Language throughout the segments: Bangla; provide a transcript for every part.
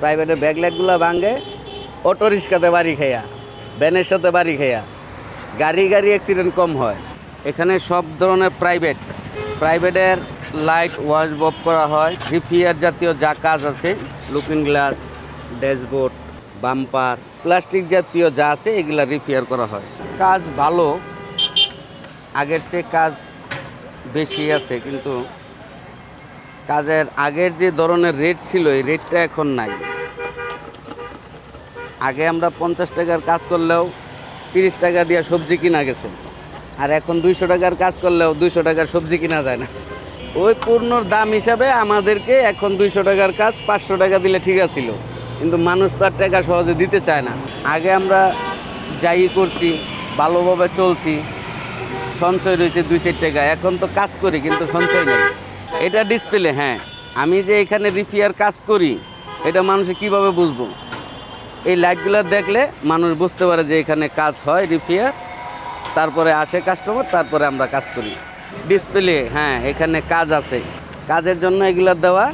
প্রাইভেটের ব্যাকলাইটগুলো ভাঙে, অটো রিক্সাতে বাড়ি খেয়া ভ্যানের সাথে বাড়ি খেয়া গাড়ি গাড়ি অ্যাক্সিডেন্ট কম হয়। এখানে সব ধরনের প্রাইভেট প্রাইভেটের লাইট ওয়াশ বপ করা হয় রিফিয়ার জাতীয় যা কাজ আছে looking glass dashboard bumper plastic জাতীয় যা আছে, এগুলা রিপেয়ার করা হয়। কাজ ভালো, আগের চেয়ে কাজ বেশি আছে, কিন্তু কাজের আগের যে ধরনের রেট ছিল, এই রেটটা এখন নাই। আগে আমরা পঞ্চাশ টাকার কাজ করলেও তিরিশ টাকা দিয়ে সবজি কিনা গেছে। আর এখন দুইশো টাকার কাজ করলেও দুইশো টাকার সবজি কিনা যায় না। ওই পূর্ণর দাম হিসাবে আমাদেরকে এখন দুইশো টাকার কাজ পাঁচশো টাকা দিলে ঠিক আছিল। কিন্তু মানুষ তো আর টাকা সহজে দিতে চায় না। আগে আমরা যাই করছি, ভালোভাবে চলছি, সঞ্চয় রয়েছে দুই চার টাকা। এখন তো কাজ করি, কিন্তু সঞ্চয় নেই। এটা ডিসপ্লে হ্যাঁ। আমি যে এখানে রিপেয়ার কাজ করি, এটা মানুষে কীভাবে বুঝব? এই লাইটগুলো দেখলে মানুষ বুঝতে পারে যে এখানে কাজ হয় রিপেয়ার তারপরে আসে কাস্টমার তারপরে আমরা কাজ করি। ডিসপ্লে হ্যাঁ এখানে কাজ আছে। কাজের জন্য এগুলো দেওয়া,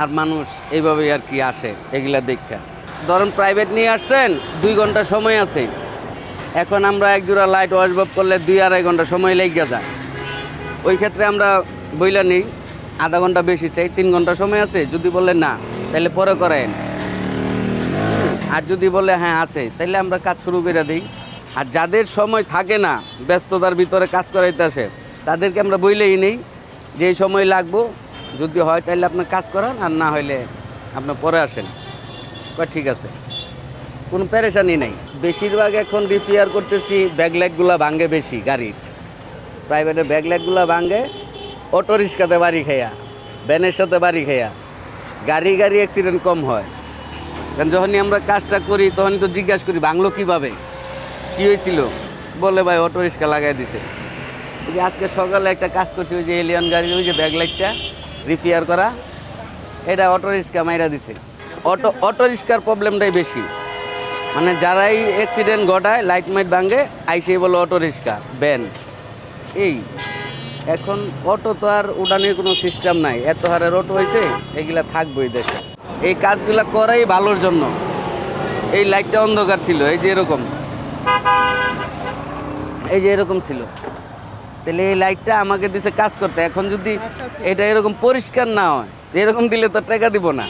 আর মানুষ এইভাবেই আর কি আসে, এগুলা দেখা। ধরেন প্রাইভেট নিয়ে আসছেন, দুই ঘণ্টা সময় আছে। এখন আমরা এক জোড়া লাইট ওয়াশবপ করলে দুই আড়াই ঘণ্টা সময় লেগে যায়। ওই ক্ষেত্রে আমরা বইলা নেই, আধা ঘণ্টা বেশি চাই, তিন ঘণ্টা সময় আছে। যদি বলে না, তাহলে পরে করেন। আর যদি বলে হ্যাঁ আছে তাহলে আমরা কাজ শুরু করে দিই। আর যাদের সময় থাকে না ব্যস্ততার ভিতরে কাজ করাইতে আসে, তাদেরকে আমরা বইলেই নেই। যে সময় লাগবো, যদি হয় তাহলে আপনার কাজ করান, আর না হইলে আপনার পরে আসেন। কয়, ঠিক আছে। কোনো প্যারেশানি নেই। বেশিরভাগ এখন রিপেয়ার করতেছি ব্যাকলাইটগুলো ভাঙে বেশি গাড়ির। প্রাইভেটের ব্যাকলাইটগুলো ভাঙে, অটো রিক্সাতে বাড়ি খেয়া ভ্যানের সাথে বাড়ি খেয়া গাড়ি গাড়ি অ্যাক্সিডেন্ট কম হয়। কারণ যখনই আমরা কাজটা করি, তখনই তো জিজ্ঞাসা করি বাংলো কীভাবে? কী হয়েছিল? বলে ভাই, অটো রিক্সা লাগাই দিছে। যে আজকে সকালে একটা কাজ করছি, ওই যে এলিয়ন গাড়ির, ওই যে ব্যাকলাইটটা রিপেয়ার করা, এটা অটো রিক্সা মাইরা দিছে। অটো অটো রিক্সার প্রবলেমটাই বেশি। মানে যারাই অ্যাক্সিডেন্ট ঘটায় লাইট মাইট ভাঙে, আইসেই বলে অটো রিক্সা ব্যান এই, এখন অটো তো আর উড়ানের কোনো সিস্টেম নাই। এত হারের অটো হয়েছে এগুলা থাকবেই দেশে। এই কাজগুলা করাই ভালোর জন্য। এই লাইটটা অন্ধকার ছিল, এই যে এরকম। এই যে এরকম ছিল। তাহলে এই লাইটটা আমাকে দিছে কাজ করতে, এখন যদি এটা এরকম পরিষ্কার না হয়, এরকম দিলে তো টাকা দিব না।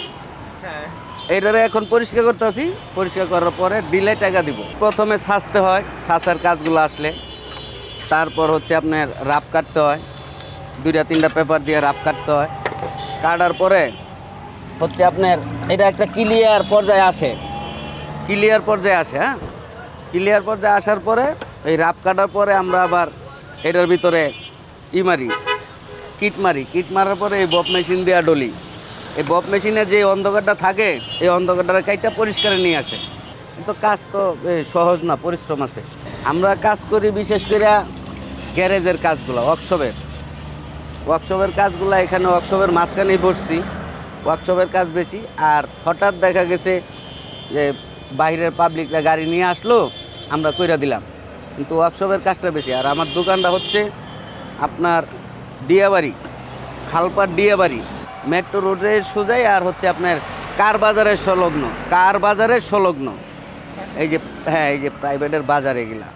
এটারে এখন পরিষ্কার করতে আসি পরিষ্কার করার পরে দিলে টাকা দিব। প্রথমে সাজতে হয়, সাঁচার কাজগুলো আসলে। তারপর হচ্ছে আপনার রাপ কাটতে হয়, দুইটা, তিনটা পেপার দিয়ে রাপ কাটতে হয়। কাটার পরে হচ্ছে আপনার, এটা একটা ক্লিয়ার পর্যায়ে আসে। ক্লিয়ার পর্যায়ে আসে হ্যাঁ? ক্লিয়ার পর্যায়ে আসার পরে, এই রাপ কাটার পরে আমরা আবার এটার ভিতরে ই মারি কিট মারি। কিট মারার পরে এই বপ মেশিন দেওয়া ডলি। এই বপ মেশিনে যে অন্ধকারটা থাকে, এই অন্ধকারটা কাইটা পরিষ্কারে নিয়ে আসে। কিন্তু কাজ তো সহজ না, পরিশ্রম আছে। আমরা কাজ করি বিশেষ করে গ্যারেজের কাজগুলো ওয়ার্কশপের ওয়ার্কশপের কাজগুলো এখানে ওয়ার্কশপের মাঝখানেই বসছি। ওয়ার্কশপের কাজ বেশি, আর হঠাৎ দেখা গেছে যে বাইরের পাবলিকরা গাড়ি নিয়ে আসলো, আমরা কইরা দিলাম। কিন্তু ওয়ার্কশপের কাজটা বেশি, আর আমার দোকানটা হচ্ছে আপনার ডিয়াবাড়ি খালপার ডিয়াবাড়ি মেট্রো রোডের সোজাই, আর হচ্ছে আপনার কার বাজারের সংলগ্ন, কার বাজারের সংলগ্ন। এই যে হ্যাঁ এই যে প্রাইভেটের বাজার এগুলা।